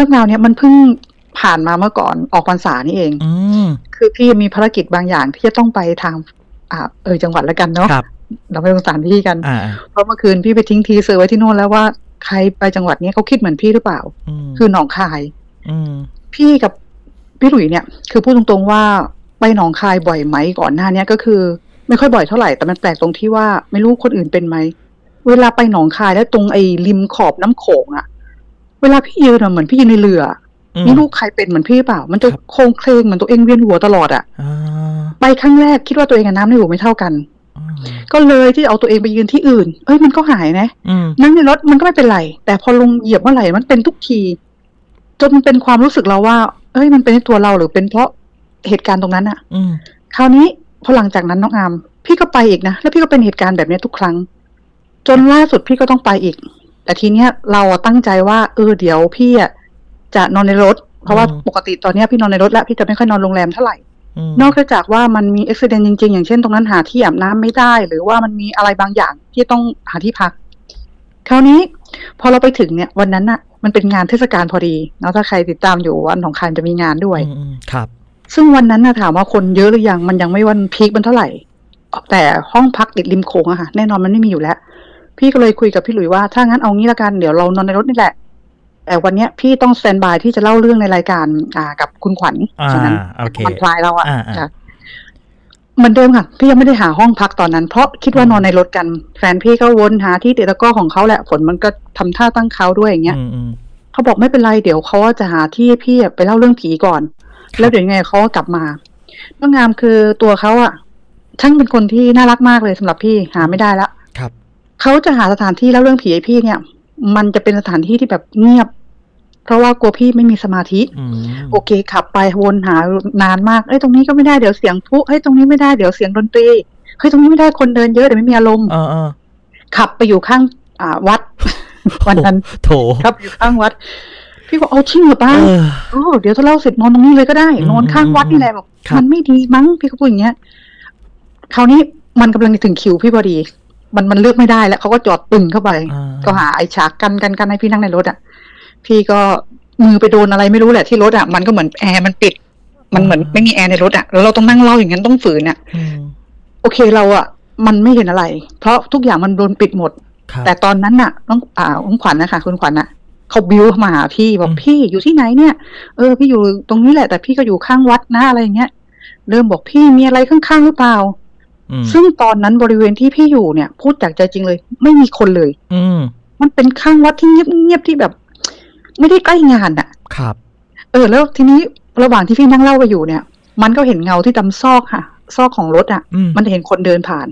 รื่องราวเนี้ยมันเพิ่งผ่านมาเมื่อก่อนออกพรรษานี่เอง อืมคือพี่มีภารกิจบางอย่างที่จะต้องไปทาง อ่า เออจังหวัดแล้วกันเนาะครับ เราไม่ต้องสถานที่กัน อ่าเพราะเมื่อคืนพี่ไปทิ้งทีเซอร์ไว้ที่โน่นแล้วว่าใครไปจังหวัดเนี้ยเขาคิดเหมือนพี่หรือเปล่าอืมคือหนองคายอืมพี่กับพี่หลุยเนี่ย คือพูดตรงๆว่าไปหนองคายบ่อยไหมก่อนหน้าเนี้ยก็คือ ไม่ค่อยบ่อยเท่าไหร่แต่มันแปลกตรงที่ว่าไม่รู้คนอื่นเป็นไหมเวลาไปหนองคายแล้วตรงไอ้ริมขอบน้ำโขงอะ เวลาพี่ยืนอะเหมือนพี่ยืนในเรืออืมไม่รู้ใครเป็นเหมือนพี่เปล่า มันจะครับโครงเคลงเหมือนตัวเองเวียนหัวตลอดอะอ่าไปครั้งแรกคิดว่าตัวเองกับน้ำในหูไม่เท่ากันอืมก็เลยที่เอาตัวเองไปยืนที่อื่น เอ้ยมันก็หายนะอืมนั่งในรถมันก็ไม่เป็นไร แต่พอลงเหยียบเมื่อไหร่มันเป็นทุกที จนเป็นความรู้สึกเราว่า เอ้ยมันเป็นที่ตัวเราหรือเป็นเพราะเหตุการณ์ตรงนั้นอะอืมคราวนี้พอหลังจากนั้นน้องอาม พี่ก็ไปอีกนะแล้วพี่ก็เป็นเหตุการณ์แบบเนี้ยทุกครั้ง จนล่าสุดพี่ก็ต้องไปอีก แต่ทีเนี้ยเราอะตั้งใจว่าเออเดี๋ยวพี่อะจะนอนในรถ เพราะว่าอืมปกติตอนเนี้ยพี่นอนในรถแล้วพี่จะไม่ค่อยนอนโรงแรมเท่าไหร่มนอกจากว่ามันมีอุบิเหตุจริงๆ อย่างเช่นตรงนั้นหาที่อาบน้ำไม่ได้ หรือว่ามันมีอะไรบางอย่างที่ต้องหาที่พัก คราวนี้พอเราไปถึงเนี่ยวันนั้นน่ะมันเป็นงานเทศกาลพอดีเนาะถ้าใครติดตามอยู่วันของใครจะมีงานด้วยอืมอืมครับ ซึ่งวันนั้นน่ะถามว่าคนเยอะหรือยังมันยังไม่วันพีคมันเท่าไหร่แต่ห้องพักติดริมโขงอะค่ะแน่นอนมันไม่มีอยู่แล้ว พี่ก็เลยคุยกับพี่หลุยว่าถ้างั้นเอางี้ละกันเดี๋ยวเรานอนในรถนี่แหละ แต่วันเนี้ยพี่ต้องสแตนบายที่จะเล่าเรื่องในรายการ อ่า กับคุณขวัญอ่าฉะนั้นโอเคมันพลายเราอะอ่าอ่าค่ะเหมือนเดิมค่ะ พี่ยังไม่ได้หาห้องพักตอนนั้น เพราะคิดว่าอืมนอนในรถกัน แฟนพี่ก็วนหาที่ติดตะกร้อของเขาแหละฝนมันก็ทำท่าตั้งเขาด้วยอย่างเงี้ยอืมอืมเขาบอกไม่เป็นไรเดี๋ยวเขาจะหาที่ให้พี่ไปเล่าเรื่องผีก่อนครับแล้วเดี๋ยวยังไงเขาก็กลับมาน้องงามคือตัวเขาอะช่างเป็นคนที่น่ารักมากเลยสำหรับพี่หาไม่ได้ละครับ เขาจะหาสถานที่เล่าเรื่องผีให้พี่เนี่ย มันจะเป็นสถานที่ที่แบบเงียบ เพราะว่ากลัวพี่ไม่มีสมาธิอืมโอเค ขับไปวนหานานมากเอ้ยตรงนี้ก็ไม่ได้เดี๋ยวเสียงพลุเฮ้ยตรงนี้ไม่ได้เดี๋ยวเสียงดนตรีเฮ้ยตรงนี้ไม่ได้คนเดินเยอะเดี๋ยวไม่มีอารมณ์เออเออขับไปอยู่ข้าง อ่าวัด วันนั้นโถขับอยู่ข้างวัด พี่บอกเอาชิ่งเหรอป้าเออโอ้เดี๋ยวถ้าเล่าเสร็จนอนตรงนี้เลยก็ได้อืมนอนข้างวัดนี่แหละบอกครับมันไม่ดีมั้งพี่ก็พูดอย่างเงี้ยคราวนี้มันกำลังจะถึงคิวพี่พอดี มันมันเลือกไม่ได้แล้วเขาก็จอดปึงเข้าไปอ่าก็หาไอ้ฉากกันกันกันให้พี่นั่งในรถอะ พี่ก็มือไปโดนอะไรไม่รู้แหละที่รถอะมันก็เหมือนแอร์มันปิด มันเหมือนไม่มีแอร์ในรถอะแล้วเราต้องนั่งเล่าอย่างนั้นต้องฝืนอะอืมโอเคเราอะ มันไม่เห็นอะไร เพราะทุกอย่างมันโดนปิดหมดครับแต่ตอนนั้นน่ะน้องอ่าคุณขวัญนะคะ คุณขวัญน่ะเขาบิวเข้ามาหาพี่บอกอืมพี่อยู่ที่ไหนเนี่ย เออพี่อยู่ตรงนี้แหละ แต่พี่ก็อยู่ข้างวัดนะอะไรอย่างเงี้ยเริ่มบอกพี่มีอะไรข้างๆหรือเปล่าอืม ซึ่งตอนนั้นบริเวณที่พี่อยู่เนี่ย พูดจากใจจริงเลย ไม่มีคนเลย อืมมันเป็นข้างวัดที่เงียบๆที่แบบ ไม่ได้ใกล้งานอะครับ เออ แล้วทีนี้ระหว่างที่พี่นั่งเล่าไปอยู่เนี่ย มันก็เห็นเงาที่ดำซอกค่ะ ซอกของรถอะอืมมันเห็นคนเดินผ่าน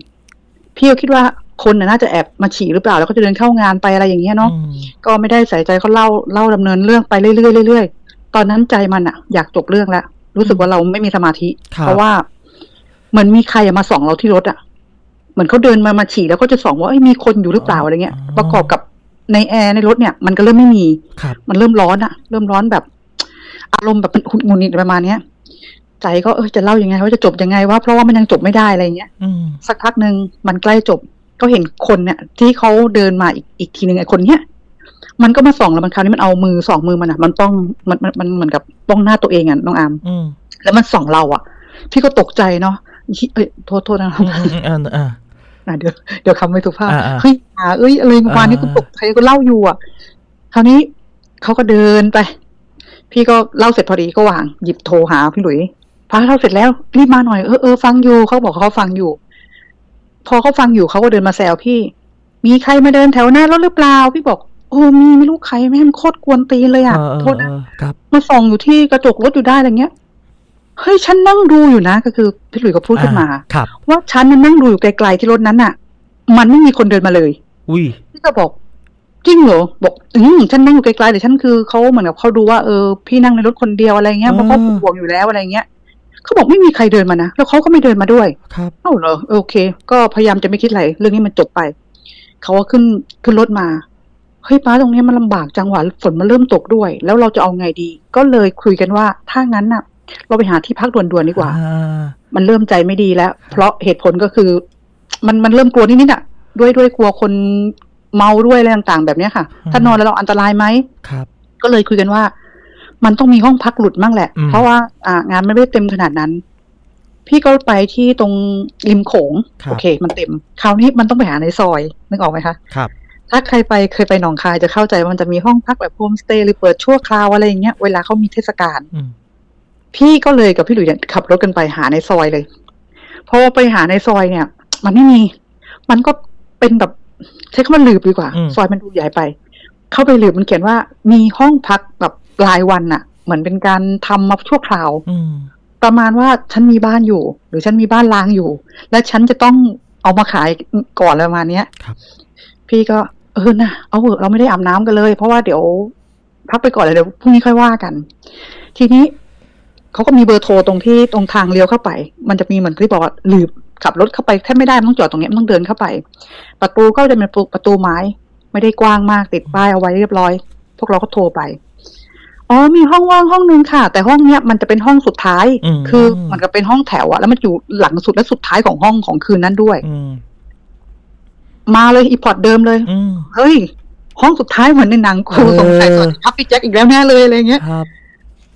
พี่ก็คิดว่าคนน่ะน่าจะแอบมาฉี่หรือเปล่าแล้วก็จะเดินเข้างานไปอะไรอย่างเงี้ยเนาะอืมก็ไม่ได้ใส่ใจเขาเล่าเล่าดำเนินเรื่องไปเรื่อยๆเรื่อยๆตอนนั้นใจมันอะอยากจบเรื่องแล้วรู้สึกว่าเราไม่มีสมาธิครับเพราะว่า เหมือนมีใครอะมาส่องเราที่รถอะเหมือนเขาเดินมามาฉี่แล้วก็จะส่องว่าเอ้ยมีคนอยู่หรือเปล่าอะไรเงี้ยประกอบกับในแอร์ในรถเนี่ย มันก็เริ่มไม่มี ครับ มันเริ่มร้อนอะเริ่มร้อนแบบ อารมณ์แบบเป็นหงุดหงิดประมาณเนี้ย ใจก็เออจะเล่ายังไงว่าจะจบยังไงวะเพราะว่ามันยังจบไม่ได้อะไรเงี้ย อืม สักพักหนึ่งมันใกล้จบ ก็เห็นคนเนี่ย ที่เขาเดินมาอีกอีกทีหนึ่งไอ้คนเนี้ยมันก็มาส่องแล้วมันคราวนี้มันเอามือสองมือมันอะมันป้องมันมันมันเหมือนกับป้องหน้าตัวเองอะน้องอาม อืม แล้วมันส่องเราอะพี่ก็ตกใจเนาะ เอ้ยโทษโทษนะอืมอืมอืมอ่าอะเดี๋ยวเดี๋ยวคำไม่ถูกภาพอ่าอ่าเฮ้ยหาเอ้ยอะไรประมาณนี้อ่ากูตกใจกูเล่าอยู่อะ คราวนี้เขาก็เดินไป พี่ก็เล่าเสร็จพอดีก็วาง หยิบโทรหาพี่หลุยพาเล่าเสร็จแล้วรีบมาหน่อยเออเออฟังอยู่เขาบอกเขาฟังอยู่ พอเขาฟังอยู่เขาก็เดินมาแซวพี่ มีใครมาเดินแถวหน้ารถหรือเปล่า พี่บอกโอ้มีไม่รู้ใครแม่งโคตรกวนตีนเลยอะเออเออโทษนะเออครับมาส่องอยู่ที่กระจกรถอยู่ได้อะไรเงี้ย เฮ้ยฉันนั่งดูอยู่นะ ก็คือพี่หลุยก็พูดขึ้นมาอ่ครับว่าฉันน่ะนั่งดูอยู่ไกลๆที่รถนั้นน่ะ มันไม่มีคนเดินมาเลย อุ้ยพี่ก็บอกจริงเหรอบอกอืมฉันนั่งอยู่ไกลๆแต่ฉันคือเขาเหมือนกับเขาดูว่าเออพี่นั่งในรถคนเดียวอะไรเงี้ยเพราะเขาห่วงอยู่แล้วอะไรเงี้ยเขาบอกไม่มีใครเดินมานะแล้วเขาก็ไม่เดินมาด้วยครับเอ้าเหรอโอเค ก็พยายามจะไม่คิดอะไรเรื่องนี้มันจบไปเขาก็ขึ้นขึ้นรถมาเฮ้ยป้าตรงเนี้ยมันลำบากจังหวะฝนมันเริ่มตกด้วย แล้วเราจะเอาไงดี ก็เลยคุยกันว่าถ้างั้นน่ะ เราไปหาที่พักด่วนๆดีกว่าอ่า มันเริ่มใจไม่ดีแล้ว เพราะเหตุผลก็คือ มันมันเริ่มกลัวนิดๆอะ ด้วยด้วยกลัวคนเมาด้วยอะไรต่างๆ แบบเนี้ยค่ะ ถ้านอนแล้วเราอันตรายไหมครับ ก็เลยคุยกันว่า มันต้องมีห้องพักหลุดมั่งแหละอืมเพราะว่า อ่างานไม่ได้เต็มขนาดนั้น พี่ก็ไปที่ตรงริมโขงครับโอเค มันเต็ม คราวนี้มันต้องไปหาในซอยนึกออกไหมคะครับถ้าใครไปเคยไปหนองคายจะเข้าใจว่ามันจะมีห้องพักแบบโฮมสเตย์หรือเปิดชั่วคราวอะไรอย่างเงี้ยเวลาเขามีเทศกาลอืม พี่ก็เลยกับพี่หลุยเนี่ยขับรถกันไปหาในซอยเลยพอไปหาในซอยเนี่ย มันไม่มี มันก็เป็นแบบใช้คำว่าหลืบดีกว่าอืมซอยมันดูใหญ่ไป เข้าไปหลืบมันเขียนว่า มีห้องพักแบบรายวันอะเหมือนเป็นการทำมาชั่วคราวอืมประมาณว่าฉันมีบ้านอยู่ หรือฉันมีบ้านล้างอยู่ และฉันจะต้องเอามาขายก่อนอะไรประมาณเนี้ยครับพี่ก็เออนะเอาเถอะเราไม่ได้อาบน้ำกันเลย เพราะว่าเดี๋ยวพักไปก่อนเลยเดี๋ยวพรุ่งนี้ค่อยว่ากัน ทีนี้ เขาก็มีเบอร์โทรตรงที่ตรงทางเลี้ยวเข้าไป มันจะมีเหมือนที่บอกว่าหลืบขับรถเข้าไปแทบไม่ได้มันต้องจอดตรงเนี้ยมันต้องเดินเข้าไป ประตูก็จะเป็นประตูประตูไม้ ไม่ได้กว้างมากติดป้ายเอาไว้เรียบร้อย พวกเราก็โทรไปอ๋อมีห้องว่างห้องนึงค่ะ แต่ห้องเนี้ยมันจะเป็นห้องสุดท้ายอืมคือเหมันก็เป็นห้องแถวอะแล้วมันอยู่หลังสุดและสุดท้ายของห้องของคืนนั้นด้วยอืมมาเลยอีพอร์ตเดิมเลยอืมเฮ้ย ห้องสุดท้ายเหมือนในหนังครูเออสงสัยสวัสดีครับพี่แจ็คอีกแล้วแน่เลยอะไรเงี้ยครับ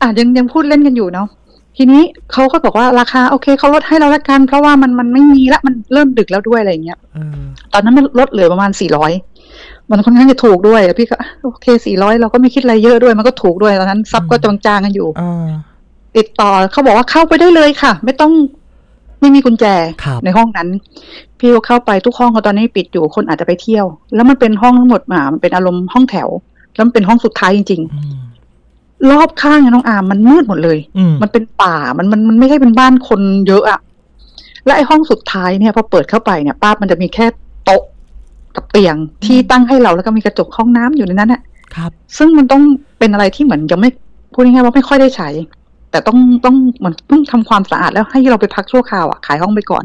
อะยังยังพูดเล่นกันอยู่เนาะทีนี้เขาก็บอกว่าราคาโอเคเขาลดให้เราละกัน เพราะว่ามันมันไม่มีละมันเริ่มดึกแล้วด้วยอะไรเงี้ยเออตอนนั้นมันลดเหลือประมาณสี่ร้อยมันค่อนข้างจะถูกด้วยแล้วพี่ก็อะโอเคสี่ร้อยเราก็ไม่คิดอะไรเยอะด้วยมันก็ถูกด้วยตอนนั้นซับก็จางๆกันอยู่อ่าติดต่อเขาบอกว่าเข้าไปได้เลยค่ะ ไม่ต้องไม่มีกุญแจครับในห้องนั้น พี่ก็เข้าไปทุกห้องก็ตอนนี้ปิดอยู่คนอาจจะไปเที่ยว แล้วมันเป็นห้องทั้งหมดมามันเป็นอารมณ์ห้องแถว แล้วมันเป็นห้องสุดท้ายจริงอืมๆ รอบข้างอะน้องอามมันมืดหมดเลยอืมมันเป็นป่ามันมันมันไม่ใช่เป็นบ้านคนเยอะอะและไอ้ห้องสุดท้ายเนี่ยพอเปิดเข้าไปเนี่ยป้ามันจะมีแค่โต๊ะกับเตียงที่ตั้งให้เราแล้วก็มีกระจกห้องน้ำอยู่ในนั้นอะครับ ซึ่งมันต้องเป็นอะไรที่เหมือนยังไม่พูดง่ายๆว่าไม่ค่อยได้ใช้ แต่ต้องต้องเหมือนต้องทำความสะอาดแล้วให้เราไปพักชั่วคราวอะขายห้องไปก่อน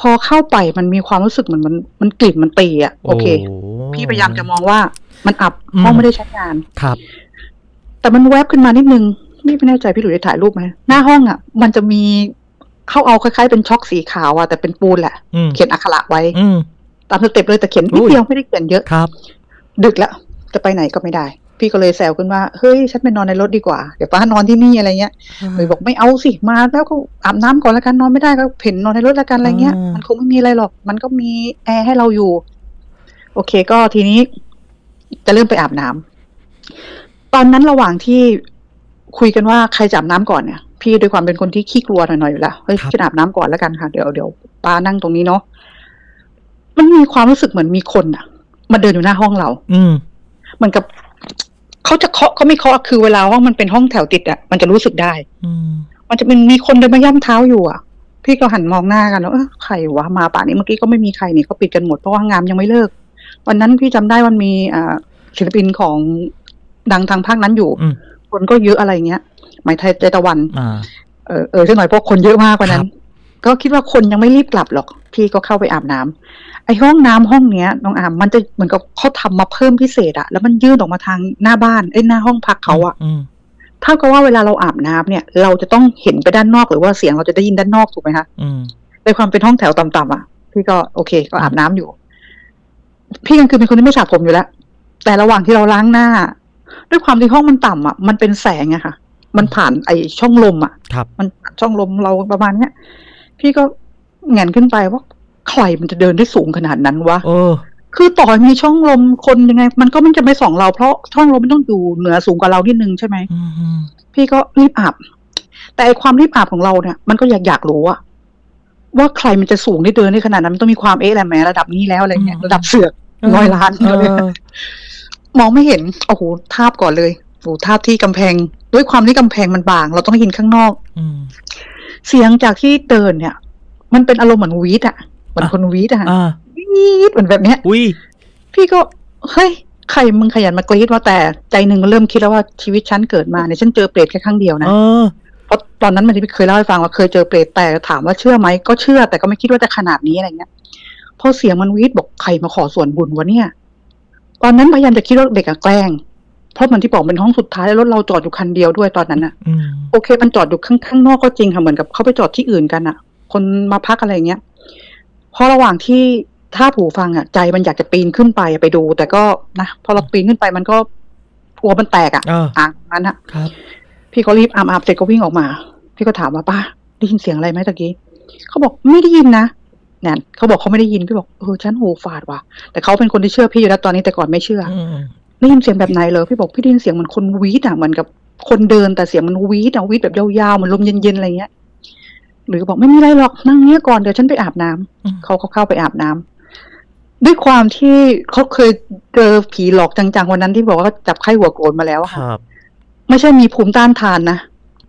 พอเข้าไปมันมีความรู้สึกเหมือนมันมันกลิ่นมันตีอะโอเค พี่พยายามจะมองว่ามันอับอืมห้องไม่ได้ใช้งานครับ แต่มันแวบขึ้นมานิดนึงนี่ไม่แน่ใจพี่หลุยได้ถ่ายรูปไหมหน้าห้องอะ มันจะมีเขาเอาคล้ายๆเป็นช็อกสีขาวอะแต่เป็นปูนแหละอืมเขียนอักขระไว้อืมตามสเต็ปเลยแต่เขียนนิดอุ้ยเดียวไม่ได้เขียนเยอะครับ ดึกแล้วจะไปไหนก็ไม่ได้ พี่ก็เลยแซวขึ้นว่าเฮ้ยฉันไปนอนในรถดีกว่าเดี๋ยวป้านอนที่นี่อะไรเงี้ยหลุยบอกไม่เอาสิมาแล้วก็อาบน้ำก่อนแล้วกันนอนไม่ได้ก็เพ่นนอนในรถแล้วกันอะไรเงี้ยอ่ามัมันคงไม่มีอะไรหรอก มันก็มีแอร์ให้เราอยู่ โอเคก็ทีนี้ จะเริ่มไปอาบน้ำ ตอนนั้นระหว่างที่คุยกันว่าใครจะอาบน้ำก่อนเนี่ย พี่ด้วยความเป็นคนที่ขี้กลัวหน่อยๆอยู่แล้วเฮ้ยครับฉันอาบน้ำก่อนแล้วกันค่ะ เดี๋ยวเดี๋ยวป้านั่งตรงนี้เนาะมันมีความรู้สึกเหมือนมีคนอะมาเดินอยู่หน้าห้องเรา อืมเหมือนกับเขาจะเคาะเขาไม่เคาะคือเวลาห้องมันเป็นห้องแถวติดอะมันจะรู้สึกได้ อืมมันจะเป็นมีคนเดินมาย่ำเท้าอยู่อะพี่ก็หันมองหน้ากันแล้วเออใครวะมาป่านนี้เมื่อกี้ก็ไม่มีใครนี่เขาปิดกันหมดเพราะว่างานยังไม่เลิก วันนั้นพี่จำได้มันมีอ่าศิลปินของ ดังทางภาคนั้นอยู่อืมคนก็เยอะอะไรเงี้ยหมายไทยใจตะวันอ่าเออเออใช่หน่อยเพราะคนเยอะมากกว่านั้นครับก็คิดว่าคนยังไม่รีบกลับหรอก พี่ก็เข้าไปอาบน้ำไอ้ห้องน้ำห้องเนี้ยน้องอามมันจะเหมือนกับเขาทำมาเพิ่มพิเศษอะแล้วมันยื่นออกมาทางหน้าบ้านไอ้ยหน้าห้องพักเขาอะอืมเท่ากับว่าเวลาเราอาบน้ำเนี่ย เราจะต้องเห็นไปด้านนอกหรือว่าเสียงเราจะได้ยินด้านนอกถูกไหมคะอืมในความเป็นห้องแถวต่ำๆอะ พี่ก็โอเค ก็อาบน้ำอยู่ พี่กลางคืนเป็นคนที่ไม่สระผมอยู่แล้วแต่ระหว่างที่เราล้างหน้า ด้วยความที่ห้องมันต่ำอะ มันเป็นแสงอะค่ะ มันผ่านไอช่องลมอะครับมันผ่านช่องลมเราประมาณเนี้ยพี่ก็แหงนขึ้นไปว่าใครมันจะเดินได้สูงขนาดนั้นวะเออคือต่อให้มีช่องลมคนยังไง มันก็ไม่จะไม่ส่องเราเพราะช่องลมมันต้องอยู่เหนือสูงกว่าเรานิดนึงใช่ไหมอืมอืมพี่ก็รีบอาบแต่ไอความรีบอาบของเราเนี่ยมันก็อยากอยากรู้อะว่าใครมันจะสูงได้เดินได้ขนาดนั้นมันต้องมีความเอ๊ะแหละแหมระดับนี้แล้วอะไรเงี้ยระดับเสือกร้อยล้านเอเลยอ มองไม่เห็นโอ้โหทาบก่อนเลยโอ้โหทาบที่กำแพง ด้วยความที่กำแพงมันบาง เราต้องยินข้างนอกอืมเสียงจากที่เดินเนี่ย มันเป็นอารมณ์เหมือนวีดอะเหมือนอะคนวีดอะอ่าวีดเหมือนแบบเนี้ยอุ้ยพี่ก็เฮ้ยใครมึงขยันมากรีดว่าแต่ใจหนึ่งก็เริ่มคิดแล้วว่าชีวิตฉันเกิดมาเนี่ยฉันเจอเปรตแค่ครั้งเดียวนะเออเพราะตอนนั้นมันที่เคยเล่าให้ฟังว่าเคยเจอเปรตแต่ถามว่าเชื่อไหมก็เชื่อแต่ก็ไม่คิดว่าจะขนาดนี้อะไรเงี้ยพอเสียงมันวีดบอกใครมาขอส่วนบุญวะเนี่ย ตอนนั้นพยายามจะคิดว่าเด็กอะแกล้ง เพราะเหมือนที่บอกเป็นห้องสุดท้ายแล้วรถเราจอดอยู่คันเดียวด้วยตอนนั้นอะอืมโอเค มันจอดอยู่ข้างข้างนอกก็จริงค่ะเหมือนกับเขาไปจอดที่อื่นกันอะคนมาพักอะไรเงี้ยเพราะระหว่างที่ท่าบหูฟังอะใจมันอยากจะปีนขึ้นไปไปดู แต่ก็นะพอเราปีนขึ้นไปมันก็กลัวมันแตกอะเอออ่างนั้นอะครับพี่ก็รีบอาบอาบเสร็จก็วิ่งออกมา พี่ก็ถามว่าป้าได้ยินเสียงอะไรไหมตะกี้เขาบอกไม่ได้ยินนะ เนี่ยเขาบอกเขาไม่ได้ยินพี่บอกเออฉันหูฝาดว่ะ แต่เขาเป็นคนที่เชื่อพี่อยู่แล้วตอนนี้แต่ก่อนไม่เชื่ออืมได้ยินเสียงแบบไหนเลยพี่บอกพี่ได้ยินเสียงเหมือนคนวีดอะเหมือนกับคนเดินแต่เสียงมันวีดอะวีดแบบยาวๆเหมือนลมเย็นๆอะไรเงี้ย หรือก็บอกไม่มีอะไรหรอกนั่งเนี้ยก่อนเดี๋ยวฉันไปอาบน้ำอืมเขาก็เข้าไปอาบน้ำด้วยความที่เขาเคยเจอผีหลอกจังๆวันนั้นที่บอกว่าจับไข้หัวโกรนมาแล้วอะคค่ะรับไม่ใช่มีภูมิต้านทานนะ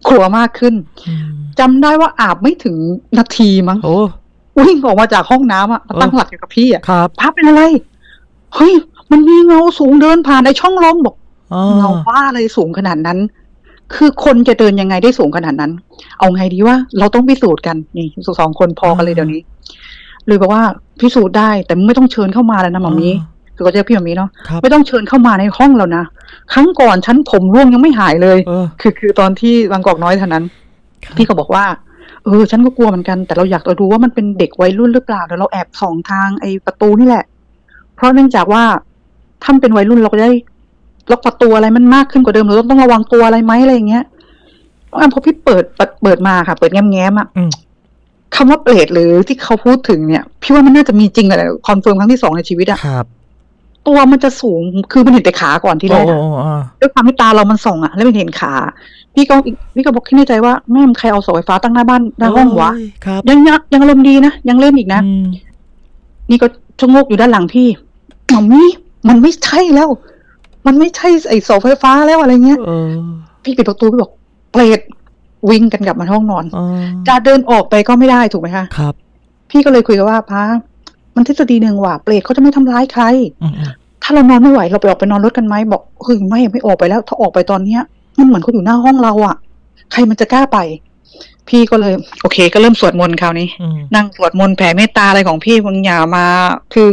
กลัวมากขึ้นอืมจำได้ว่าอาบไม่ถึงนาทีมั้งโอ้ วิ่งออกมาจากห้องน้ำอะมาตั้งเออหลักอยู่กับพี่อะครับพับเป็นอะไร เฮ้ย มันมีเงาสูงเดินผ่านไอ้ช่องลมบอกอ๋อเงาว่าอะไรสูงขนาดนั้น คือคนจะเดินยังไงได้สูงขนาดนั้น เอาไงดีว่าเราต้องพิสูจน์กันนี่สองคนพอกันเลยเดี๋ยวนี้เลยบอกว่าพิสูจน์ได้แต่ไม่ต้องเชิญเข้ามาแล้วนะหมอมีคือก็จะพี่หมอมีเนาะครับไม่ต้องเชิญเข้ามาในห้องเรานะครั้งก่อนฉันผมร่วงยังไม่หายเลยเออคือคือตอนที่บางกอกน้อยเท่านั้นครับพี่ก็บอกว่า เออฉันก็กลัวเหมือนกันแต่เราอยากจะดูว่ามันเป็นเด็กวัยรุ่นหรือเปล่าเดี๋ยวเราแอบส่องทางไอ้ประตูนี่แหละ เพราะเนื่องจากว่าถ้ามันเป็นวัยรุ่นเราก็จะได้ล็อกประตูอะไรมันมากขึ้นกว่าเดิมหรือเราต้องระวังตัวอะไรไหมอะไรอย่างเงี้ยอันพอพี่เปิดเปิดเปิดมาค่ะ เปิดแง้มๆอะอืมคำว่าเปรตหรือที่เขาพูดถึงเนี่ย พี่ว่ามันน่าจะมีจริงแหละคอนเฟิร์มครั้งที่สองในชีวิตอะครับ ตัวมันจะสูงคือมันเห็นแต่ขาก่อนที่แรโอ้กโอ้อะโอ้อ่าด้วยความที่ตาเรามันส่องอะแล้วมันเห็นขา พี่ก็พี่ก็บอกขึ้นในใจว่าแม่มใครเอาเสาไฟฟ้าตั้งหน้าบ้านหน้าห้องวะโยครับยังยังยังอารมณ์ดีนะยังเล่นอีกนะอืมนี่ก็ชะโงกอยู่ด้านหลังพี่มัมมี่มันไม่ใช่แล้ว มันไม่ใช่ไอเสาไฟฟ้าแล้วอะไรเงี้ยเออพี่ปิดประตูพี่บอกเปรตวิ่งกันกลับมาห้องนอนเออจะเดินออกไปก็ไม่ได้ถูกไหมคะครับ พี่ก็เลยคุยกับว่าพระ มันทฤษฎีหนึ่งว่าเปรตเขาจะไม่ทำร้ายใครอืมอืมถ้าเรานอนไม่ไหวเราไปออกไปนอนรถกันไหมบอกเฮ้ยไม่ไม่ออกไปแล้ว ถ้าออกไปตอนเนี้ยมันเหมือนเขาอยู่หน้าห้องเราอะใครมันจะกล้าไป พี่ก็เลย โอเค ก็เริ่มสวดมนต์คราวนี้อืมนั่งสวดมนต์แผ่เมตตาอะไรของพี่มึงอย่ามา คือ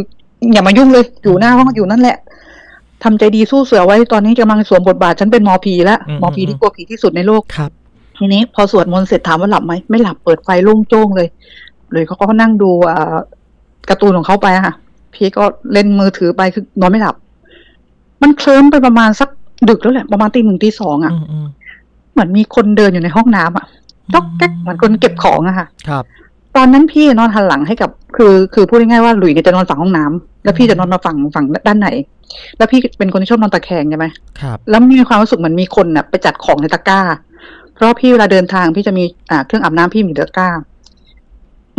อย่ามายุ่งเลยอยู่หน้าห้องอยู่นั่นแหละทำใจดีสู้เสือไว้ตอนนี้กำลังสวมบทบาทฉันเป็นหมอผีแล้วหมอผีที่กลัวผีที่สุดในโลกครับ ทีนี้พอสวดมนต์เสร็จถามว่าหลับไหมไม่หลับเปิดไฟโล่งโจ้งเลยเลยเขาก็นั่งดูอ่า การ์ตูนของเขาไปอะค่ะ พี่ก็เล่นมือถือไปคือนอนไม่หลับ มันเคลิ้มไปประมาณสักดึกแล้วแหละ ประมาณตีหนึ่งตีสองอะอืมอืมเหมือนมีคนเดินอยู่ในห้องน้ำอะต๊อกแก๊กเหมือนคนเก็บของอะค่ะ ครับ ตอนนั้นพี่นอนหันหลังให้กับ คือคือพูดง่ายๆว่าหลุยเนี่ยจะนอนฝั่งห้องน้ำแล้วพี่จะนอนมาฝั่งฝั่งด้านไหน แล้วพี่เป็นคนที่ชอบนอนตะแคงใช่ไหมครับแล้วมีความรู้สึกเหมือนมีคนน่ะไปจัดของในตะกร้า เพราะพี่เวลาเดินทางพี่จะมีอ่าเครื่องอาบน้ำพี่มีตะกร้า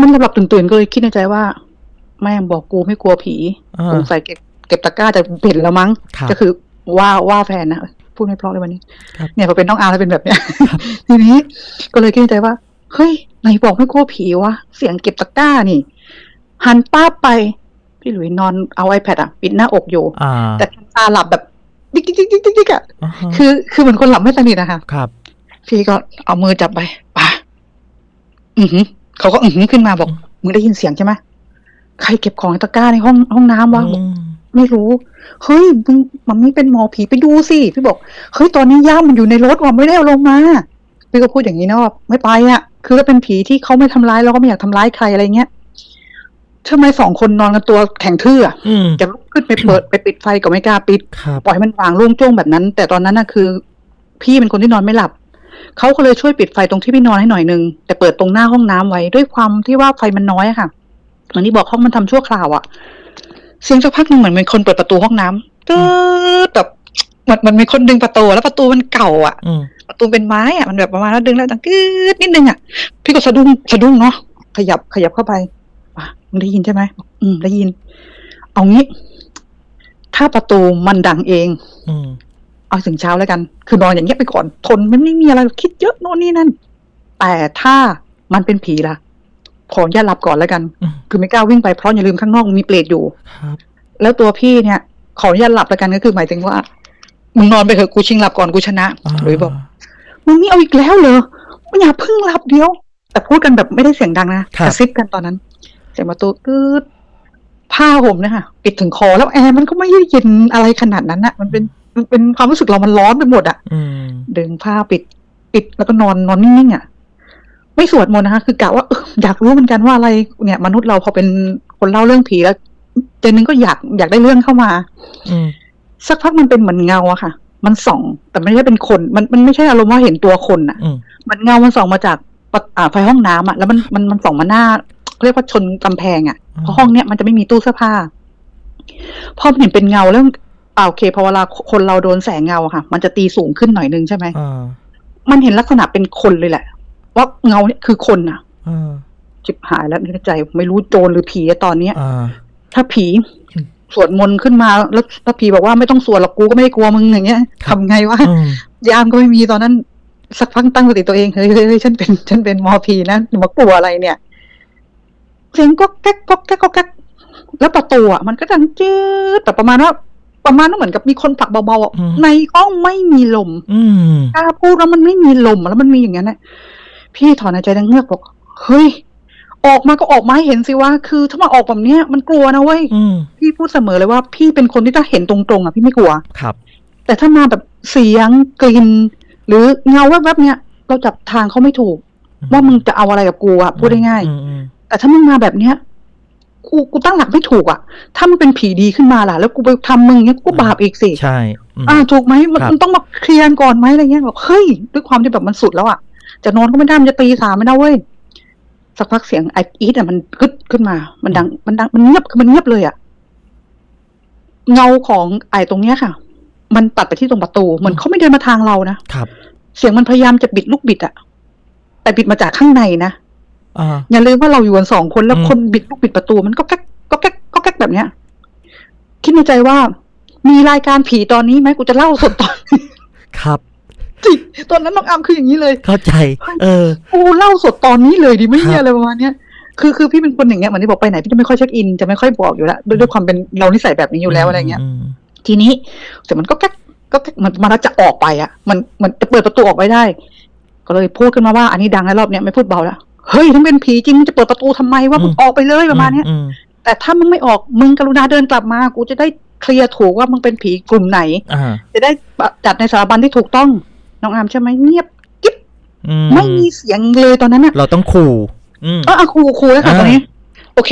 มันหลับๆตื่นๆก็เลยคิดในใจว่า แม่งบอกกูไม่กลัวผีอ่าสงสัยเก็บเก็บตะกร้าจะเห็นแล้วมั้งครับก็คือว่าว่าแฟนนะพูดไม่เพราะเลยวันนี้ครับเนี่ยพอเป็นน้องอาร์แล้วเป็นแบบเนี้ยทีนี้ก็เลยคิดในใจว่า เฮ้ยไหนบอกไม่กลัวผีวะเสียงเก็บตะกร้านี่ หันป้าบไป พี่หลุยนอนเอา iPad อะ ปิดหน้าอกอยู่อ่าแต่ทำตาหลับแบบดิ๊กดิ๊กดิ๊กดิ๊กดิ๊กอะาฮะคือคือเหมือนคนหลับไม่สนิทนะคะครับ พี่ก็เอามือจับไปป่ะอือหือเขาก็อือหือขึ้นมาบอกมึงได้ยินเสียงใช่ไหม ใครเก็บของในตะกร้าในห้องห้องน้ำวะบอกอืมไม่รู้ เฮ้ยมึงมันไม่เป็นหมอผีไปดูสิ พี่บอก เฮ้ย ตอนนี้ย่ามันอยู่ในรถว่ะไม่ได้เอาลงมา พี่ก็พูดอย่างนี้นะว่าไม่ไปอะ คือถ้าเป็นผีที่เขาไม่ทำร้ายเราก็ไม่อยากทำร้ายใครอะไรเงี้ยทำไมสองคนนอนกันตัวแข็งทื่ออะอืมจะลุกขึ้นไปเปิดไปปิดไฟก็ไม่กล้าปิดครับปล่อยให้มันวางโล่งโจ้งแบบนั้น แต่ตอนนั้นน่ะคือ พี่เป็นคนที่นอนไม่หลับเขาก็เลยช่วยปิดไฟตรงที่พี่นอนให้หน่อยนึงแต่เปิดตรงหน้าห้องน้ำไว้ด้วยความที่ว่าไฟมันน้อยอะค่ะเหมือนที่บอกห้องมันทำชั่วคราวอะเสียงสักพักหนึ่งเหมือนมีคนเปิดประตูห้องน้ำตึ๊ดแบบเหมือนมันมีคนดึงประตูแล้วประตูมันเก่าอะอืมประตูเป็นไม้อะมันแบบประมาณว่าดึงแล้วดังกึดนิดนึงอะพี่ก็สะดุ้งสะดุ้งเนาะขยับขยับเข้าไปว่ะมึงได้ยินใช่ไหมบอกอืมได้ยิน เอางี้ ถ้าประตูมันดังเอง อืมเอาถึงเช้าแล้วกัน คือนอนอย่างเงี้ยไปก่อนทนมันไม่มีอะไรหรอกคิดเยอะโน่นนี่นั่นแต่ถ้ามันเป็นผีล่ะ ขออย่าตหลับก่อนแล้วกันอืมคือไม่กล้าวิ่งไปเพราะอย่าลืมข้างนอกมีเปรตอยู่ครับแล้วตัวพี่เนี่ย ขออย่าตหลับแล้วกันก็คือหมายถึงว่ามึงนอนไปเถอะกูชิงหลับก่อนกูชนะหรือบอกมึงนี่เอาอีกแล้วเหรอมึงอย่าเพิ่งหลับเดียว แต่พูดกันแบบไม่ได้เสียงดังนะกระซิบกันตอนนั้นเสียงประตูกึดผ้าห่มเนะคะปิดถึงคอแล้วแอร์มันก็ไม่ได้เย็นอะไรขนาดนั้นอะมันเป็นมันเป็นความรู้สึกเรามันร้อนไปหมดอะอืมดึงผ้าปิดปิดแล้วก็นอนนอนนิ่งๆอะ ไม่สวดมนต์นะคะ คือกะว่าเอออยากรู้เหมือนกันว่าอะไร เนี่ย มนุษย์เราพอเป็นคนเล่าเรื่องผีแล้วเจนนึงก็อยากอยากได้เรื่องเข้ามา อืมสักพักมันเป็นเหมือนเงาอะค่ะ มันส่อง แต่ไม่ใช่เป็นคน มันมันไม่ใช่อารมณ์ว่าเห็นตัวคนอะอืมมันเงามันส่องมาจากปะอ่าไฟห้องน้ำอะแล้วมันมันมันส่องมาหน้าเรียกว่าชนกำแพงอะเพราะห้องเนี้ยมันจะไม่มีตู้เสื้อผ้าพอมันเห็นเป็นเงาแล้วอ่าโอเคพอเวลาคนเราโดนแสงเงาอะค่ะ มันจะตีสูงขึ้นหน่อยนึงใช่ไหมอ่ามันเห็นลักษณะเป็นคนเลยแหละ ว่าเงาเนี่ยคือคนอะอ่าจิบหายแล้วในใจไม่รู้โจรหรือผีอะตอนเนี้ยอ่าถ้าผีอืมสวดมนต์ขึ้นมาแล้วถ้าผีบอกว่าไม่ต้องสวดหรอกกูก็ไม่ได้กลัวมึงอย่างเงี้ยทำไงวะอืมยามก็ไม่มีตอนนั้น สักพักตั้งสติตัวเองเฮ้ยเฮ้ยเฮ้ยฉันเป็นฉันเป็นหมอผีนะหนูมากลัวอะไรเนี่ยเสียงก็แก๊กก็แก๊กก็แก๊กแล้วประตูอะมันก็ดังจืดแต่ประมาณว่าประมาณว่าเหมือนกับมีคนผลักเบาๆอะในห้องไม่มีลมอืมกล้าพูดแล้วมันไม่มีลมอะแล้วมันมีอย่างนั้นนะ พี่ถอนหายใจดังเงือกบอกเฮ้ย ออกมาก็ออกมาให้เห็นสิว่า คือถ้ามาออกแบบเนี้ยมันกลัวนะเว้ยอืมพี่พูดเสมอเลยว่าพี่เป็นคนที่ถ้าเห็นตรงๆอะพี่ไม่กลัวครับ แต่ถ้ามาแบบเสียงกลิ่นหรือเงาแวบๆเนี้ยเราจับทางเขาไม่ถูก ว่ามึงจะเอาอะไรกับกูอะพูดง่ายอืมอืมๆแต่ถ้ามึงมาแบบเนี้ยกูกูตั้งหลักไม่ถูกอะถ้ามึงเป็นผีดีขึ้นมาล่ะ แล้วกูไปทำมึงเนี้ยกูบาปอีกสิ ใช่อืมอ่า ถูกไหมมันครับมันต้องมาเคลียร์ก่อนไหมอะไรเงี้ยบอกเฮ้ย ด้วยความที่แบบมันสุดแล้วอะ จะนอนก็ไม่ได้มันจะตีสามไม่ได้เว้ยสักพักเสียงไออีดอะมันกึดขึ้นมา มันดัง มันดัง มันเงียบมันเงียบเลยอะเงาของไอตรงเนี้ยค่ะ มันตัดไปที่ตรงประตู เหมือนเขาไม่เดินมาทางเรานะครับ เสียงมันพยายามจะบิดลูกบิดอะแต่บิดมาจากข้างในนะอ่า อย่าลืมว่าเราอยู่กันสองคนแล้วอืม คนบิดลูกบิดประตูมันก็แก๊กก็แก๊กก็แก๊กแบบเนี้ย คิดในใจว่า มีรายการผีตอนนี้ไหมกูจะเล่าสดตอน ครับ จริงตอนนั้นน้องอามคืออย่างนี้เลย เข้าใจ เออกูเล่าสดตอนนี้เลยดีไหมเนี่ครับยอะไรประมาณเนี้ยคือคือพี่เป็นคนอย่างเงี้ยเหมือนที่บอกไปไหนพี่จะไม่ค่อยเช็คอินจะไม่ค่อยบอกอยู่แล้วด้วยด้วยความเป็นเรานิสัยแบบนี้อยู่แล้วอะไรเงี้ยมทีนี้เสร็จมันก็แก๊กก็แก๊กมันมันจะออกไปอะ มันมันจะเปิดประตูออกไปได้ ก็เลยพูดขึ้นมาว่าอันนี้ดังแล้วรอบเนี้ยไม่พูดเบาแล้วเฮ้ยถ้าเป็นผีจริงมึงจะเปิดประตูทำไมว่ามึงออกไปเลยประมาณเนี้ยอืมแต่ถ้ามึงไม่ออกมึงกรุณาเดินกลับมา กูจะได้เคลียร์ถูกว่ามึงเป็นผีกลุ่มไหนอ่าจะได้จัดในสถาบันที่ถูกต้อง น้องอามใช่ไหมเงียบกิ๊บอืไม่มีเสียงเลยตอนนั้นอะเราต้องขู่อืมเอออะครูครูแล้วค่ะอ่าตอนนี้ โอเค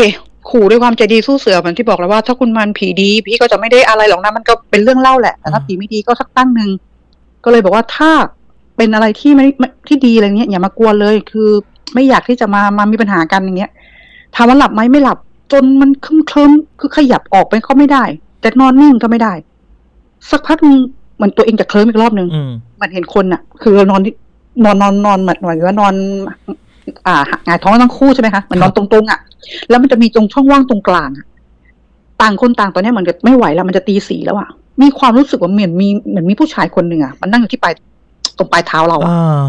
ขู่ด้วยความใจดีสู้เสือเหมือนที่บอกแล้วว่า ถ้าคุณมันผีดี พี่ก็จะไม่ได้อะไรหรอกนะมันก็เป็นเรื่องเล่าแหละแต่ถ้าผีไม่ดีก็สักตั้งหนึ่งก็เลยบอกว่าถ้าเป็นอะไรที่ไม่ไม่ที่ดีอะไรเงี้ยอย่ามากวนเลยคือไม่อยากที่จะมามามีปัญหากันอย่างเงี้ยถามว่าหลับไหมไม่หลับ จนมันเคลิ้มเคลิ้มๆคือขยับออกไปก็ไม่ได้ แต่นอนนิ่งก็ไม่ได้ สักพักหนึงเห มือนตัวเองจะเคลิ้มอีกรอบหนึ่งอืมมันเห็นคนอะคือเรานอนที่นอนนอนนอนเหมือนหมายถึงว่านอน อ่าหงายท้องทั้งคู่ใช่ไหมคะมันนอนตรงๆอะแล้วมันจะมีตรงช่องว่างตรงกลางอะต่างคนต่างตอนเนี้ยเหมือนกับไม่ไหวแล้ว มันจะตีสีแล้วอะมีความรู้สึกว่าเหมือนมีเหมือนมีผู้ชายคนหนึ่งอะมันนั่งอยู่ที่ปลายตรงปลายเท้าเราอะอ่า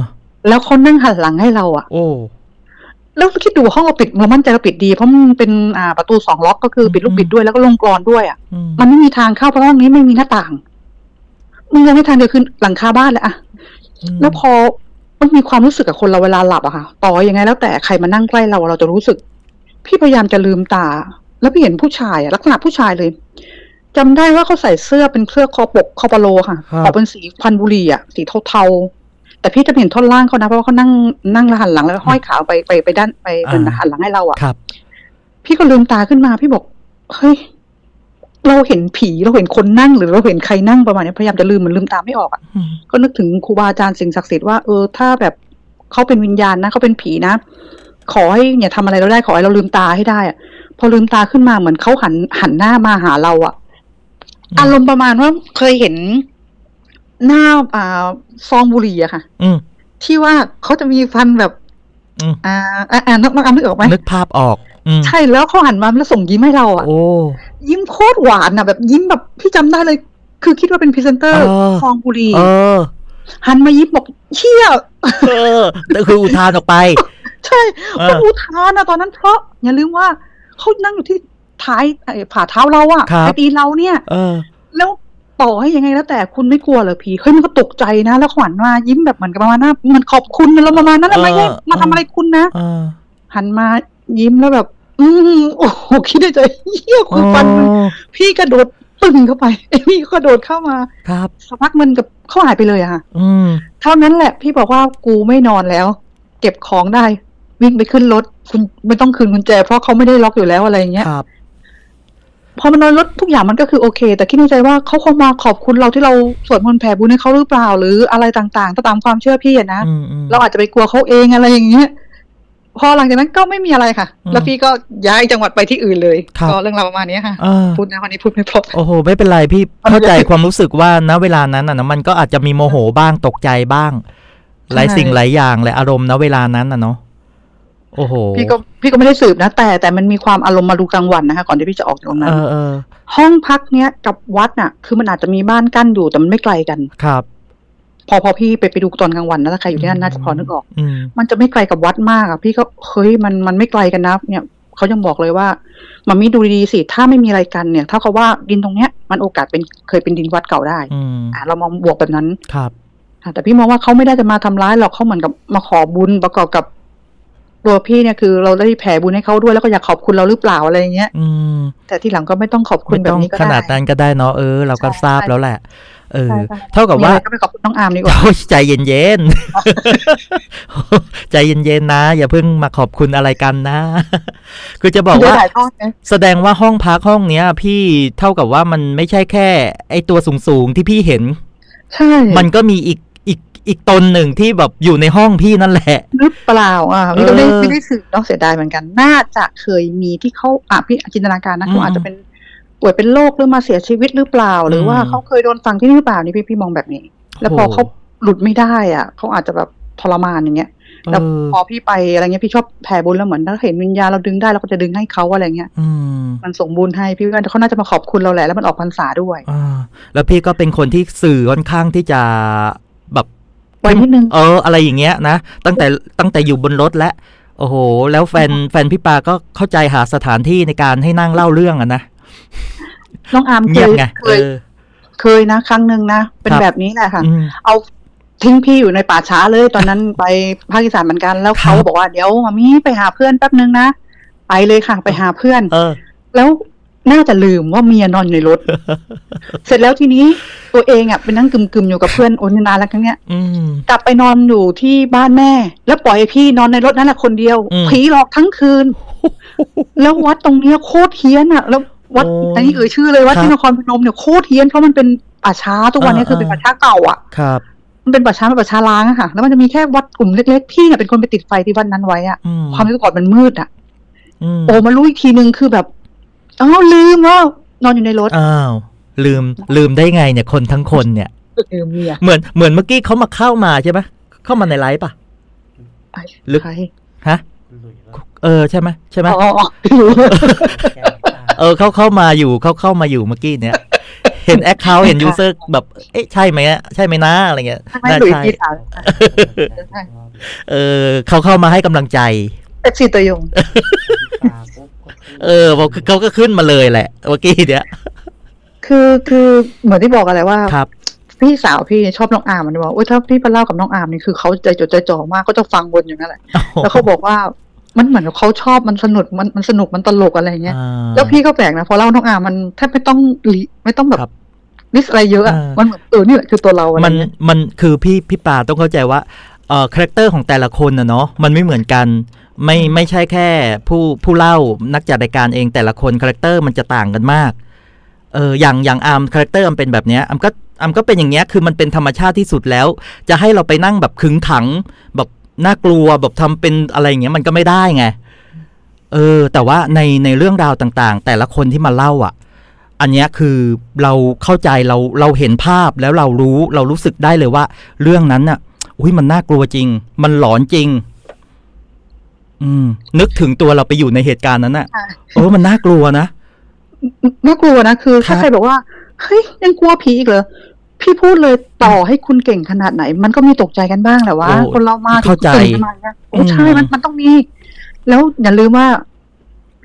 แล้วเขานั่งหันหลังให้เราอะโอ้แล้วคิดดูห้องเราปิดเรามั่นใจเราปิดดีเพราะมันเป็นอ่าประตูสองล็อกก็คือปิดลูกบิดด้วยแล้วก็ลงกรอนด้วยอะอืมมันไม่มีทางเข้าเพราะห้องนี้ไม่มีหน้าต่าง มึงยังไม่ทางเดียวคือหลังคาบ้านเลยอะมแล้วพอมันมีความรู้สึกกับคนเราเวลาหลับอะค่ะ ต่อยังไงแล้วแต่ใครมานั่งใกล้เราเราจะรู้สึก พี่พยายามจะลืมตา แล้วพี่เห็นผู้ชายอะลักษณะผู้ชายเลยจำได้ว่าเขาใส่เสื้อเป็นเสื้อคอปกคอปโลค่ะออกเป็นสีควันบุหรี่อะสีเทาๆแต่พี่จะเห็นท่อนล่างเขานะเพราะว่าเขานั่งนั่งแล้วหันหลังแล้วห้อยขาไปไปไปด้านไปเป็นหันหลังให้เราอะครับ พี่ก็ลืมตาขึ้นมา พี่บอกเฮ้ย เราเห็นผีเราเห็นคนนั่งหรือเราเห็นใครนั่งประมาณนี้พยายามจะลืมมันลืมตาไม่ออกอะอืมก็นึกถึงครูบาอาจารย์สิ่งศักดิ์สิทธิ์ว่าเออถ้าแบบเขาเป็นวิญญาณนะเขาเป็นผีนะ ขอให้อย่าทำอะไรเราได้ขอให้เราลืมตาให้ได้อะพอลืมตาขึ้นมาเหมือนเขาหันหันหน้ามาหาเราอะอารมณ์ประมาณว่าเคยเห็นหน้าอ่าซองบุหรี่อะค่ะอืมที่ว่าเขาจะมีฟันแบบอืมอ่าอ่าอ่าน้องน้องอามนึกออกไหมนึกภาพออกอืมใช่แล้วเขาหันมาแล้วส่งยิ้มให้เราอะโอ้ ยิ้มโคตรหวานอะแบบยิ้มแบบพี่จำได้เลย คือคิดว่าเป็นพรีเซนเตอร์เออซองบุหรี่เออหันมายิ้มบอกเชี่ยเออแต่คืออุทานออกไป ใช่เออก็อุทานอะตอนนั้นเพราะอย่าลืมว่าเขานั่งอยู่ที่ท้ายไอ้ผ่าเท้าเราอะครับไอตีนเราเนี่ย เออ แล้วต่อให้ยังไงแล้วแต่คุณไม่กลัวเหรอพี่เฮ้ยมันก็ตกใจนะ แล้วขวัญมายิ้มแบบเหมือนกับประมาณน่ามันขอบคุณนะแล้วประมาณนั้นอะไรเออเงี้ยมาทำอะไรคุณนะเออหันมายิ้มแล้วแบบ อืมโอ้โหคิดในใจเฮียคุณฟันมึงโอ้พี่กระโดดปึ้งเข้าไปไอ้นี่ก็กระโดดเข้ามาครับสักพักมันกับเขาหายไปเลยอะค่ะ อืมเท่านั้นแหละพี่บอกว่ากูไม่นอนแล้ว เก็บของได้ วิ่งไปขึ้นรถคุณไม่ต้องคืนกุญแจ เพราะเขาไม่ได้ล็อกอยู่แล้วอะไรอย่างเงี้ยครับพอมันน้อยลดทุกอย่างมันก็คือโอเค แต่คิดในใจว่าเขาคงมาขอบคุณเราที่เราสวดมนต์แผ่บุญให้เขาหรือเปล่า หรืออะไรต่างๆตามความเชื่อพี่อะนะอืมอืมเราอาจจะไปกลัวเขาเองอะไรอย่างเงี้ย พอหลังจากนั้นก็ไม่มีอะไรค่ะอืมแล้วพี่ก็ย้ายจังหวัดไปที่อื่นเลยครับก็เรื่องราวประมาณนี้ค่ะอ่าพูดนะวันนี้พูดไม่พอโอ้โห ไม่เป็นไรพี่เข้าใจความรู้สึกว่าณเวลานั้นอะนะมันก็อาจจะมีโมโหบ้างตกใจบ้าง หลายใช่สิ่งหลายอย่างหลายอารมณ์ณเวลานั้นอะเนาะโอ้โหพี่ก็พี่ก็ไม่ได้สืบนะ แต่แต่มันมีความอารมณ์มาดูกลางวันนะคะก่อนที่พี่จะออกจากตรงนั้เอนอเออห้องพักเนี้ยกับวัดน่ะ คือมันอาจจะมีบ้านกั้นอยู่แต่มันไม่ไกลกันครับ พอพอพี่ไปไปดูตอนกลางวันนะถ้าใครอยู่ที่นั่นน่าจะพอนึกออกอืมมันจะไม่ไกลกับวัดมากอะพี่ก็เฮ้ยมันมันไม่ไกลกันนะเนี่ยเขายังบอกเลยว่ามันมีดูดีๆสิถ้าไม่มีอะไรกันเนี่ยเท่ากับว่าดินตรงเนี้ย มันโอกาสเป็นเคยเป็นดินวัดเก่าได้อืมอะเรามองบวกแบบนั้นครับอะแต่พี่มองว่าเขาไม่ได้จะมาทำร้ายหรอกเขาเหมือนกับมาขอบุญประกอบกับตัวพี่เนี่ยคือเราได้แผ่บุญให้เขาด้วยแล้วก็อยากขอบคุณเราหรือเปล่าอะไรอย่างเงี้ย อืมแต่ที่หลังก็ไม่ต้องขอบคุณไม่แบต้อบงนี้ก็ขได้นาดนั้นก็ได้เนาะเออเราก็ใช่ทราบใช่แล้วแหละ เออใช่ใช่เท่ากับมีว่าอะไรก็ไปขอบคุณน้องอาร์มดีกว่าโอ้ยใจเย็นๆใจเย็นๆนะ อย่าเพิ่งมาขอบคุณอะไรกันนะ คือจะบอกเดี๋ยวว่าถ่ายทอดนะแสดงว่าห้องพักห้องเนี้ย พี่เท่ากับว่ามันไม่ใช่แค่ ไอตัวสูงๆที่พี่เห็น ใช่ มันก็มีอีกอีกอีกตนหนึ่งที่แบบอยู่ในห้องพี่นั่นแหละหรือเปล่าอะพี่ก็ไม่เออไม่ได้สืบต้องเสียดายเหมือนกัน น่าจะเคยมีที่เขาอะพี่จินตนาการนะอืมเขาอาจจะเป็น ป่วยเป็นโรคหรือมาเสียชีวิตหรือเปล่า หรือว่าอืมเขาเคยโดนฟังที่นี่หรือเปล่านี่พี่พี่มองแบบนี้ แล้วพอโอ้เขาหลุดไม่ได้อะเขาอาจจะแบบทรมานอย่างเงี้ยแล้วเออพอพี่ไปอะไรเงี้ยพี่ชอบแผ่บุญแล้วเหมือนถ้าเห็นวิญญาณเราดึงได้เราก็จะดึงให้เขาอะไรเงี้ยอืมมันส่งบุญให้พี่ว่าเขาน่าจะมาขอบคุณเราแหละแล้วมันออกพรรษาด้วยอ่าแล้วพี่ก็เป็นคนที่สื่อค่อนข้างที่จะแบบไว้นิดนึงเอออะไรอย่างเงี้ยนะตั้งแต่ตั้งแต่อยู่บนรถแล้วโอ้โห แล้วแฟนแฟนพี่ปาก็เข้าใจหาสถานที่ในการให้นั่งเล่าเรื่องอะนะ น้องอาร์มเคเงียบยไงเคเอยอ เคยนะ ครั้งหนึ่งนะ เป็นครับ แบบนี้แหละค่ะ อืม เอาทิ้งพี่อยู่ในป่าช้าเลย ตอนนั้นไปภาคอีสานเหมือนกัน แล้วเขาครับ บอกว่าเดี๋ยวมามีไปหาเพื่อนแป๊บนึงนะ ไปเลยค่ะ ไปหาเพื่อน เออ แล้วน่าจะลืมว่าเมียนอนอยู่ในรถ เสร็จแล้วทีนี้ตัวเองอะไปนั่งกึมๆอยู่กับเพื่อนโอนนานแล้วครั้งเนี้ย อืม กลับไปนอนอยู่ที่บ้านแม่ แล้วปล่อยให้พี่นอนในรถนั่นแหละคนเดียว อืม ผีหลอกทั้งคืน แล้ววัดตรงเนี้ยโคตรเฮี้ยนอะ แล้ว วัดโอ้อันนี้เอ่ยชื่อเลยวัดครับที่นครพนมเนี่ยโคตรเฮี้ยนเพราะมันเป็นป่าช้าทุกวันนี้อ่าคือเป็นอ่าป่าช้าเก่าอะครับมันเป็นป่าช้าเป็นป่าช้าล้างอะค่ะ แล้วมันจะมีแค่วัดกลุ่มเล็กๆ พี่เนี่ยเป็นคนไปติดไฟที่วัดนั้นไว้อะอืมความที่ก่อนมันมืดอะอืมโอ้มารู้อีกทีนึงคือแบบอ้าวลืมว่านอนอยู่ในรถอ้าวลืมลืมได้ไงเนี่ยคนทั้งคนเนี่ยลืมเมียเหมือนเหมือนเมื่อกี้เขามาเข้ามาใช่ไหมเข้ามาในไลฟ์ป่ะลึกใครฮะเออใช่ไหมใช่ไหมอ๋ออ๋อรู้ เออเขาเข้ามาอยู่เขาเข้ามาอยู่เมื่อกี้เนี่ยเห็นแอคเคาท์เห็นยูเซอร์แบบ เอ๊ะใช่ไหมอะใช่ไหมนะอะไรเงี้ยไม่น่าหลุยใช่พี่สาวเออเขาเข้ามาให้กำลังใจเอฟซีตัวยง เออบอกเขาก็ขึ้นมาเลยแหละเมื่อกี้เนี่ยคือคือเหมือนที่บอกอะไรว่าครับ พี่สาวพี่ชอบน้องอาร์มมันบอกโอ้ยถ้าพี่ไปเล่ากับน้องอาร์มนี่คือเขาใจจดใจจ่อมากเขาจะฟังวนอย่างนั้นแหละแล้วเขาบอกว่า มันเหมือนกับเขาชอบมันสนุกมันมันสนุกมันตลกอะไรอย่างเงี้ยอ่าแล้วพี่ก็แปลกนะพอเล่าน้องอาร์มมันแทบไม่ต้องลิไม่ต้องแบบครับนิสอะไรเยอะอะอ่ามัมันเหมือนเออนี่แหละคือตัวเราอะไรมันเงี้ยมันคือพี่พี่ปาต้องเข้าใจว่าเอ่อคาแรคเตอร์ของแต่ละคนนะเนาะมันไม่เหมือนกันไม่ไม่ใช่แค่ผู้ผู้เล่านักจัดรายการเองแต่ละคนคาแรคเตอร์มันจะต่างกันมากเอออย่างอย่างอาร์มคาแรคเตอร์มันเป็นแบบเนี้ยอาร์มก็อาร์มก็เป็นอย่างเงี้ยคือมันเป็นธรรมชาติที่สุดแล้ว จะให้เราไปนั่งแบบขึงขังแบบ น่ากลัวแบบทำเป็นอะไรอย่างเงี้ยมันก็ไม่ได้ไงเออ แต่ว่าในในเรื่องราวต่างๆ แต่ละคนที่มาเล่าอะ อันเนี้ยคือเราเข้าใจเราเราเห็นภาพแล้วเรารู้เรารู้สึกได้เลยว่า เรื่องนั้นน่ะ อุ้ยมันน่ากลัวจริง มันหลอนจริง อืม นึกถึงตัวเราไปอยู่ในเหตุการณ์นั้นน่ะใช่เออมันน่ากลัวนะน่ากลัวนะคือครัถ้าบใครบอกว่าเฮ้ยยังกลัวผีอีกเหรอ พี่พูดเลยต่อให้คุณเก่งขนาดไหน มันก็มีตกใจกันบ้างแหละว่า โอ้คนเรามาเข้าใจตื่นมาเนี่ยโอ้อืมใช่มันมันต้องมี แล้วอย่าลืมว่า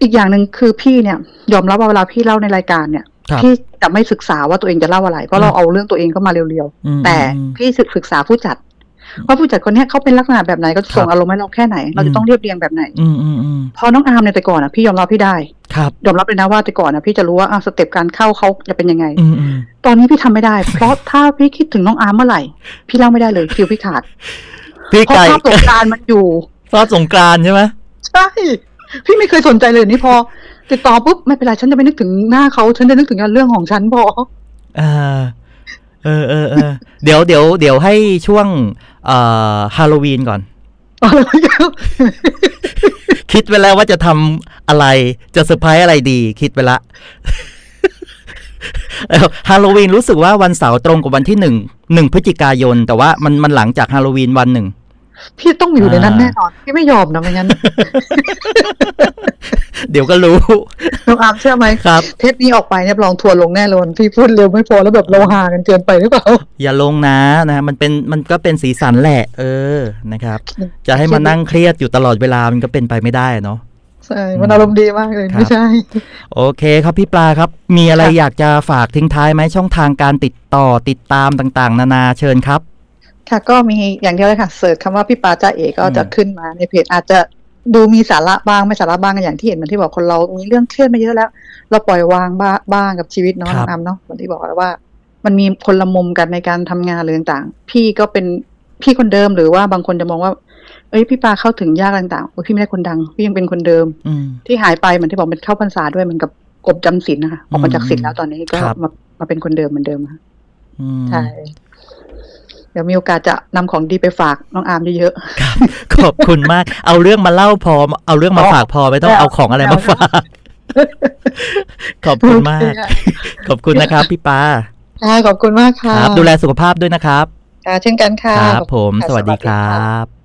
อีกอย่างหนึ่งคือพี่เนี่ย ยอมรับว่าเวลาพี่เล่าในรายการเนี่ย ครับพี่จะไม่ศึกษาว่าตัวเองจะเล่าอะไร เพราะเราเอาเรื่องตัวเองเข้ามาเร็วอืมๆแต่อืมพี่ศึกษาผู้จัด ว่าผู้จัดคนเนี้ยเขาเป็นลักษณะแบบไหนก็จะส่งครับอารมณ์ให้เราแค่ไหน เราอืจะมต้องเรียบเรียงแบบไหน อืมอืมอืมพอน้องอาร์มในยแต่ก่อนอะพี่ยอมรับพี่ได้ครับยอมรับเลยนะว่าแต่ก่อนนะพี่จะรู้ว่าอะสเต็ปการเข้าเขาจะเป็นยังไงอืมอืมตอนนี้พี่ทำไม่ได้ เพราะถ้าพี่คิดถึงน้องอาร์มเมื่อไหร่ พี่เล่าไม่ได้เลยคิวพี่ขาดพี่เพราะไก่ภาพสงกรารมันอยู่ซอสสงกรานต์ใช่ไหมใช่พี่ไม่เคยสนใจเลยนี่พอติดต่อปุ๊บไม่เป็นไรฉันจะไม่นึกถึงหน้าเขาฉันจะนึกถึงเรื่องของฉันพออ่าเออเออเออเดี๋ยวเดี๋ยวเดี๋ยวให้ช่วงเอ่อ ฮาโลวีนก่อน คิดไว้แล้วว่าจะทำอะไรจะเซอร์ไพรส์อะไรดี คิดไว้ละแล้วฮาโลวีนรู้สึกว่าวันเสาร์ตรงกับวันที่หนึ่งหนึ่งพฤศจิกายน แต่ว่ามันมันหลังจากฮาโลวีนวันหนึ่ง พี่ต้องอยู่ในนั้นอ่าแน่นอน พี่ไม่ยอมนะไม่งั้น เดี๋ยวก็รู้น้องอาร์มเชื่อไหมครับ เทปนี้ออกไปเนี่ยลองทัวร์ลงแน่เลยพี่พูดเร็วไม่พอแล้วแบบเราหากันเกินไปหรือเปล่า อย่าลงนะนะ มันเป็นมันก็เป็นสีสันแหละ เออนะครับ จะให้มานั่งเครียดอยู่ตลอดเวลามันก็เป็นไปไม่ได้อะเนาะใช่มันอารมณ์ดีมากเลยครับไม่ใช่ โอเคครับพี่ปลาครับ มีอะไรค่ะอยากจะฝากทิ้งท้ายไหมช่องทางการติดต่อติดตามต่างๆ นานาเชิญครับ ค่ะก็มีอย่างเดียวเลยค่ะเสิร์ชคำว่าพี่ปาจ้าเอกก็อืมจะขึ้นมาในเพจอาจจะดูมีสาระบ้างไม่สาระบ้างอย่างที่เห็นเหมันที่บอกคนเรามีเรื่องเครียดมาเยอะแล้ว เราปล่อยวางบ้าบ้างกับชีวิตเนาะน้องอามเนาะเหมือนที่บอกแล้วว่า มันมีคนละมุมกันในการทำงานหรือต่างๆ พี่ก็เป็นพี่คนเดิมหรือว่าบางคนจะมองว่า เอ้ยพี่ปาเข้าถึงยากต่างๆโอ้ยพี่ไม่ได้คนดัง พี่ยังเป็นคนเดิมอืมที่หายไปเหมือนที่บอกเป็นเข้าพรรษาด้วยเหมันกับกบจำศีลนะคะออกมาจากศีลแล้วตอนนี้ก็ครับมามาเป็นคนเดิมเหมือนเดิมค่ะอืมใช่เดี๋ยวมีโอกาสจะนำของดีไปฝากน้องอาร์มเยอะๆครับขอบคุณมาก เอาเรื่องมาเล่าพอเอาเรื่องมาอ๋อฝากพอไม่ต้องไม่เอาเอาของอะไรมาไม่เอาฝาก ขอบคุณมากโอเคค่ะขอบคุณนะครับ พี่ปาค่ะขอบคุณมากค่ะครับดูแลสุขภาพด้วยนะครับค่ะเช่นกันค่ะครับขอณผมค่ะสวัสดีครับ